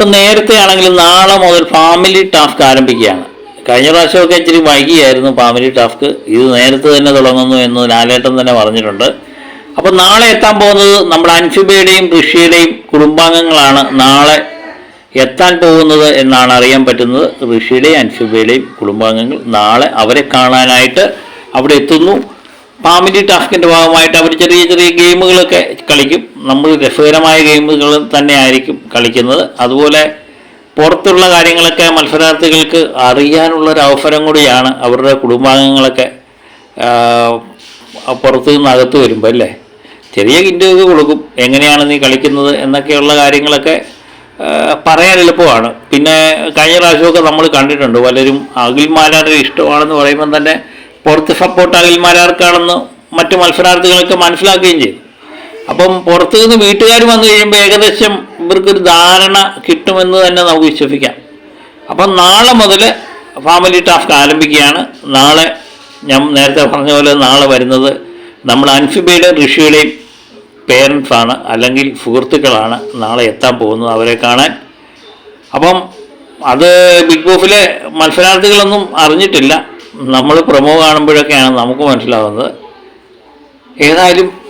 അല്പം നേരത്തെ ആണെങ്കിലും നാളെ മുതൽ ഫാമിലി ടാസ്ക് ആരംഭിക്കുകയാണ്. കഴിഞ്ഞ പ്രാവശ്യമൊക്കെ ഇച്ചിരി വൈകിയായിരുന്നു ഫാമിലി ടാസ്ക് ഇത് നേരത്തെ തന്നെ തുടങ്ങുന്നു എന്ന് ലാലേട്ടൻ തന്നെ പറഞ്ഞിട്ടുണ്ട്. അപ്പോൾ നാളെ എത്താൻ പോകുന്നത് നമ്മുടെ അൻഫിബയുടെയും ഋഷിയുടെയും കുടുംബാംഗങ്ങളാണ്. നാളെ എത്താൻ പോകുന്നത് എന്നാണ് അറിയാൻ പറ്റുന്നത്. ഋഷിയുടെയും അൻഫിബയുടെയും കുടുംബാംഗങ്ങൾ നാളെ അവരെ കാണാനായിട്ട് അവിടെ എത്തുന്നു. ഫാമിലി ടാസ്കിന്റെ ഭാഗമായിട്ട് അവർ ചെറിയ ചെറിയ ഗെയിമുകളൊക്കെ കളിക്കും. നമ്മൾ രസകരമായ ഗെയിമുകൾ തന്നെ ആയിരിക്കും കളിക്കുന്നത്. അതുപോലെ പുറത്തുള്ള കാര്യങ്ങളൊക്കെ മത്സരാർത്ഥികൾക്ക് അറിയാനുള്ളൊരു അവസരം കൂടിയാണ് അവരുടെ കുടുംബാംഗങ്ങളൊക്കെ പുറത്ത് നിന്ന് അകത്ത് വരുമ്പോൾ അല്ലേ? ചെറിയ കിൻഡൊക്കെ കൊടുക്കും. എങ്ങനെയാണ് നീ കളിക്കുന്നത് എന്നൊക്കെയുള്ള കാര്യങ്ങളൊക്കെ പറയാൻ എളുപ്പമാണ്. പിന്നെ കഴിഞ്ഞ പ്രാവശ്യമൊക്കെ നമ്മൾ കണ്ടിട്ടുണ്ട് പലരും അഖിൽമാരാരുടെ ഇഷ്ടമാണെന്ന് പറയുമ്പം തന്നെ പുറത്ത് സപ്പോർട്ട് അഖിൽമാരാർക്കാണെന്ന് മറ്റ് മത്സരാർത്ഥികളൊക്കെ മനസ്സിലാക്കുകയും ചെയ്തു. അപ്പം പുറത്തു നിന്ന് വീട്ടുകാർ വന്നു കഴിയുമ്പോൾ ഏകദേശം ഇവർക്കൊരു ധാരണ കിട്ടുമെന്ന് തന്നെ നമുക്ക് വിശ്വസിക്കാം. അപ്പം നാളെ മുതൽ ഫാമിലി ടാസ്ക് ആരംഭിക്കുകയാണ്. നാളെ ഞാൻ നേരത്തെ പറഞ്ഞ പോലെ നാളെ വരുന്നത് നമ്മൾ അൻഫിബയുടെയും ഋഷിയുടെയും പേരൻസാണ് അല്ലെങ്കിൽ സുഹൃത്തുക്കളാണ് നാളെ എത്താൻ പോകുന്നത് അവരെ കാണാൻ. അപ്പം അത് ബിഗ് ബോസിലെ മത്സരാർത്ഥികളൊന്നും അറിഞ്ഞിട്ടില്ല. നമ്മൾ പ്രൊമോ കാണുമ്പോഴൊക്കെയാണ് നമുക്ക് മനസ്സിലാവുന്നത്. ഏതായാലും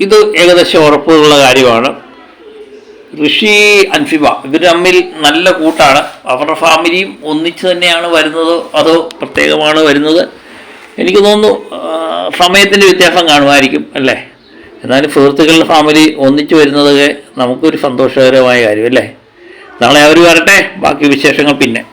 ഇത് ഏകദേശം ഉറപ്പുള്ള കാര്യമാണ്. ഋഷി അൻഫിബ ഇവർ തമ്മിൽ നല്ല കൂട്ടാണ്. അവരുടെ ഫാമിലിയും ഒന്നിച്ച് തന്നെയാണ് വരുന്നത്. അതോ പ്രത്യേകമാണ് വരുന്നത്. എനിക്ക് തോന്നുന്നു സമയത്തിന്റെ വ്യത്യാസം കാണുമായിരിക്കും അല്ലേ? എന്നാലും സുഹൃത്തുക്കളുടെ ഫാമിലി ഒന്നിച്ച് വരുന്നതൊക്കെ നമുക്കൊരു സന്തോഷകരമായ കാര്യം അല്ലേ? നാളെ അവർ വരട്ടെ. ബാക്കി വിശേഷങ്ങൾ പിന്നെ.